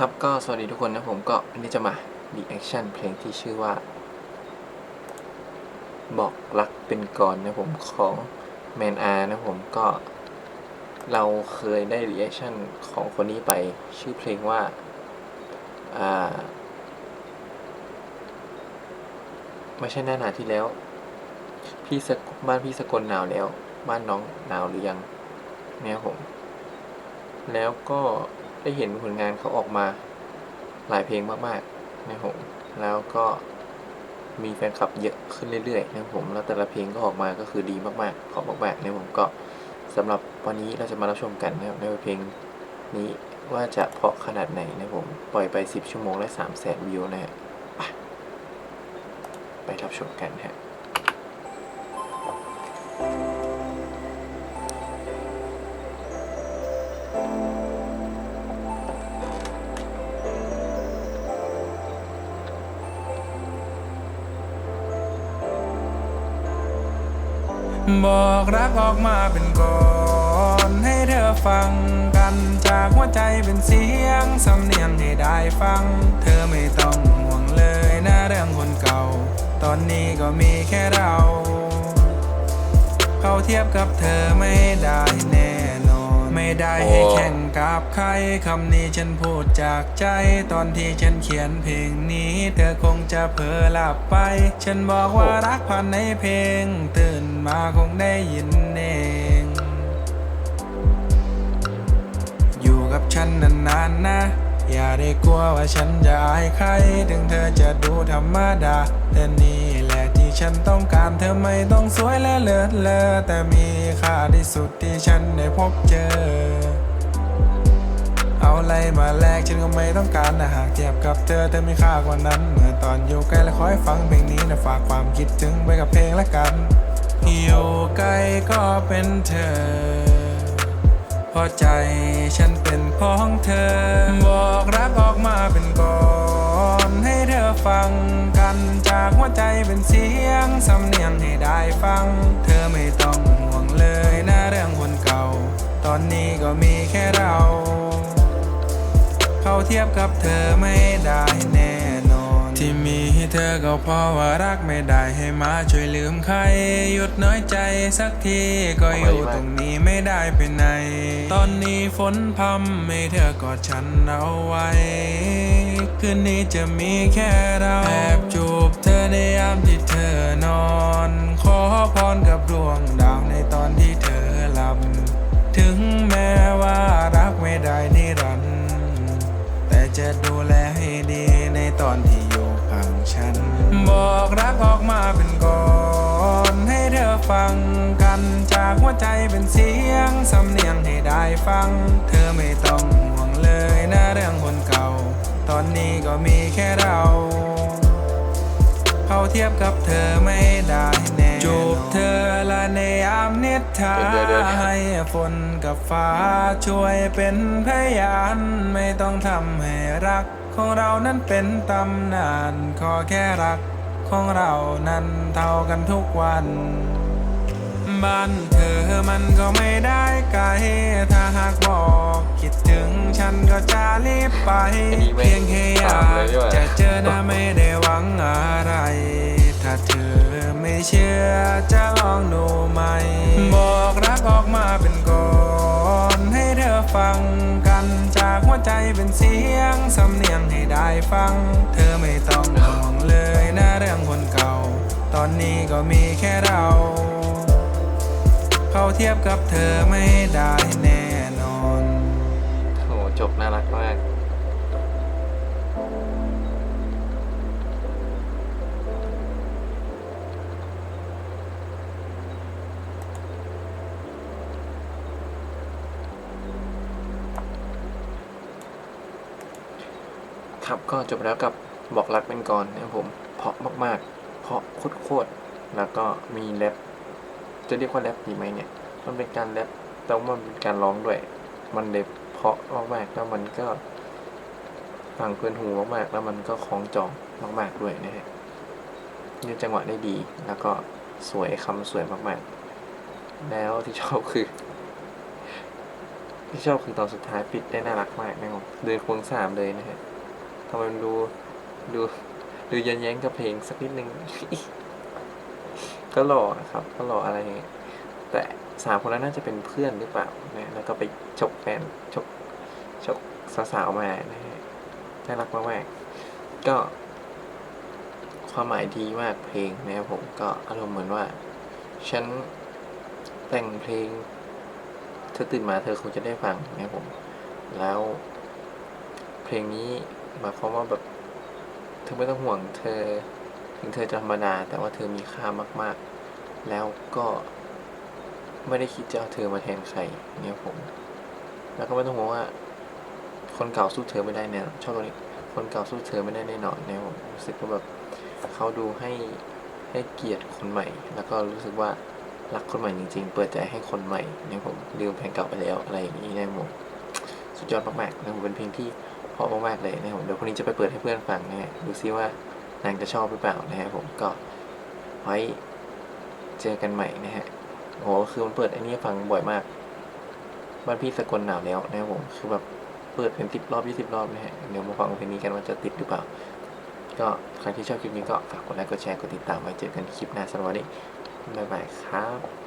ครับก็สวัสดีทุกคนนะผมก็วันนี้จะมา reaction เพลงที่ชื่อว่า บอกรักเป็นก่อนนะผมของแมนอานะผมก็เราเคยได้ reaction ของคนนี้ไปชื่อเพลงว่าอ่าไม่ใช่หน้าหนาวที่แล้ว พี่สกบ้านพี่สกลหนาวแล้ว บ้านน้องหนาวหรือยังเนี่ยผม แล้วก็ ได้เห็นผลงานเขาออกมาหลายเพลงมากๆนะผมแล้วก็มีแฟนคลับเยอะขึ้นเรื่อยๆนะผมแล้วแต่ละเพลงก็ออกมาก็คือดีมากๆขอบมากๆนะผมก็สำหรับวันนี้เราจะมารับชมกันนะครับในเพลงนี้ว่าจะเพาะขนาดไหนนะผมปล่อยไป 10 ชั่วโมงและ3แสนวิวนะฮะไปไปรับชมกันฮะ บอกรักออกมาเป็นก่อนให้เธอฟังกันจากหัวใจเป็นเสียงสำเนียงให้ได้ฟัง เธอไม่ต้องห่วงเลยนะเรื่องคนเก่า ตอนนี้ก็มีแค่เรา เขาเทียบกับเธอไม่ได้แน่ ไม่ได้ให้แข่งกับใครคำนี้ฉันพูดจากใจ ตอนที่ฉันเขียนเพลงนี้ เธอคงจะเผลอหลับไป ฉันบอกว่ารักพันในเพลง ตื่นมาคงได้ยินเองอยู่กับฉันนานๆนะอย่าได้กลัวว่าฉันจะอายใคร ถึงเธอจะดูธรรมดาแต่นี่แหละที่ ฉันต้องการเธอไม่ต้องสวยและเลิศเลอแต่มีค่าที่สุดที่ฉันได้พบเจอ เอาอะไรมาแลกฉันก็ไม่ต้องการนะหากเทียบกับเธอเธอมีค่ากว่านั้น เมื่อตอนอยู่ใกล้และคอยฟังเพลงนี้นะฝากความคิดถึงไปกับเพลงละกันอยู่ใกล้ก็เป็นเธอเพราะใจฉันเป็นของเธอ บอกรักออกมาเป็นก่อนให้ ฟังกันจากหัวใจเป็นเสียงสำเนียงให้ได้ฟัง เธอไม่ต้องห่วงเลยนะเรื่องคนเก่า ตอนนี้ก็มีแค่เรา เขาเทียบกับเธอไม่ได้แน่นอนที่มีให้ เธอก็เพราะว่ารักไม่ได้ให้มาช่วยลืมใคร หยุดน้อยใจสักทีก็อยู่ตรงนี้ไม่ได้ไปไหน ตอนนี้ฝนพำให้เธอกอดฉันเอาไว้คืนนี้จะมีแค่เราแอบจูบเธอในยามที่เธอนอน ขอพรกับดวงดาวในตอนที่เธอหลับ ถึงแม้ว่ารักไม่ได้นิรันดร์แต่จะดูแลให้ดีในตอนที่ ฉัน บอกรักออกมาเป็นก่อนให้เธอฟังกันจากหัวใจเป็นเสียงสำเนียงให้ได้ฟัง เธอไม่ต้องห่วงเลยนะเรื่องคนเก่า ตอนนี้ก็มีแค่เราเขาเทียบกับเธอไม่ได้แน่จูบเธอละในยามนิทราให้ฝนกับฟ้าช่วยเป็นพยานไม่ต้องทำให้รัก ของเรานั้นเป็นตำนาน ขอแค่รักของเรานั้นเท่ากันทุกวัน บ้านเธอมันก็ไม่ได้ไกล ถ้าหากบอกคิดถึงฉันก็จะรีบไปอันนี้ไม่เพียงแค่อยาตามเลยดีกกว่าจะเจอหน้าไม่ได้หวังอะไร ถ้าเธอไม่เชื่อจะลองดูไหม บอกรักออกมาเป็นก่อน ให้เธอฟังกันจากหัวใจเป็นเสียงสำเนียงให้ ได้ฟัง เธอไม่ต้องห่วงเลยนะเรื่องคนเก่า ตอนนี้ก็มีแค่เรา เขาเทียบกับเธอไม่ได้แน่นอน โหจบน่ารักมาก ครับก็จบแล้วกับบอกรักเป็นก่อนนะครับผมเพาะมากๆ เพาะโคตรๆแล้วก็มีแรปจะเรียกว่าแรปดีไหมเนี่ย มันเป็นการแรปแต่ว่ามันเป็นการร้องด้วย มันเลยเพาะมากๆแล้วมันก็ฟังเพลินหูมากๆแล้วมันก็คล้องจองมาก ๆด้วยนะฮะยืนจังหวะได้ดีแล้วก็สวยคำสวยมากๆ แล้วที่ชอบคือ ที่ชอบคือตอนสุดท้ายปิดได้น่ารักมากนะครับเดินควงสามเลยนะฮะำไมมันดูดูดูยันแย้งกับเพลงสักนิดนึง ก็หล่อนะครับ ก็หล่ออะไรเงี้ยแต่สามคนนั้นน่าจะเป็นเพื่อนหรือเปล่านะแล้วก็ไปฉกแฟนฉกฉกสาวๆมานะฮะน่ารักมากๆก็ความหมายดีมากเพลงนะครับผมก็อารมณ์เหมือนว่า ฉันแต่งเพลงเธอตื่นมาเธอคงจะได้ฟังนะครับผม แล้วเพลงนี้ หมายความว่าแบบเธอไม่ต้องห่วงเธอ ถึงเธอจะธรรมดาแต่ว่าเธอมีค่ามาก ๆ แล้วก็ไม่ได้คิดจะเอาเธอมาแทนใครเนี่ยผม แล้วก็ไม่ต้องห่วงว่า คนเก่าสู้เธอไม่ได้แน่ชอบตรงนี้ คนเก่าสู้เธอไม่ได้แน่นอนเนี่ยผมรู้สึกว่าแบบเขาดูให้ให้เกียรติคนใหม่ แล้วก็รู้สึกว่ารักคนใหม่จริง ๆ เปิดใจให้คนใหม่เนี่ยผมลืมเพลงเก่าไปแล้วอะไรอย่างนี้เนี่ยผมสุดยอดมากๆนะผมเป็นเพลงที่ เพราะมากๆเลยนะครับผมเดี๋ยวพรุ่งนี้จะไปเปิดให้เพื่อนฟังนะฮะดูซิว่านางจะชอบหรือเปล่านะฮะผมก็ไว้เจอกันใหม่นะฮะโหคือมันเปิดไอ้นี้ฟังบ่อยมากบ้านพี่สกลหนาวแล้วนะครับผมคือแบบเปิดเป็นสิบรอบยี่สิบรอบนะฮะเดี๋ยวมาฟังเพลงนี้กันว่าจะติดหรือเปล่า ก็ใครที่ชอบคลิปนี้ก็ฝากกดไลค์กดแชร์กดติดตามไว้เจอกันคลิปหน้าสำหรับวันนี้บ๊ายบายครับ